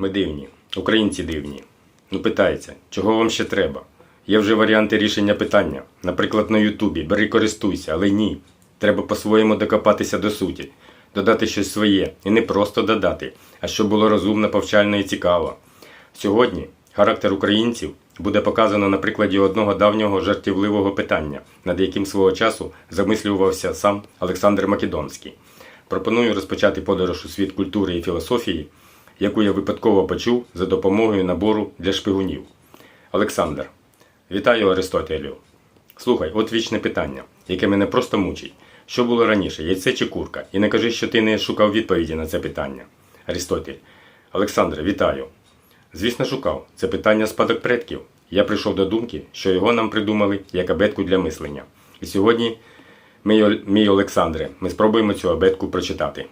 Ми дивні, українці дивні. Ну питається, чого вам ще треба? Є вже варіанти рішення питання. Наприклад, на Ютубі. Бери користуйся, але ні. Треба по-своєму докопатися до суті, додати щось своє. І не просто додати, а щоб було розумно, повчально і цікаво. Сьогодні характер українців буде показано на прикладі одного давнього жартівливого питання, над яким свого часу замислювався сам Олександр Македонський. Пропоную розпочати подорож у світ культури і філософії, яку я випадково почув за допомогою набору для шпигунів. Олександр, вітаю Аристотелю. Слухай, от вічне питання, яке мене просто мучить. Що було раніше, яйце чи курка? І не кажи, що ти не шукав відповіді на це питання. Аристотель. Олександре, вітаю. Звісно, шукав. Це питання спадок предків. Я прийшов до думки, що його нам придумали як абетку для мислення. І сьогодні, мій, Олександре, ми спробуємо цю абетку прочитати.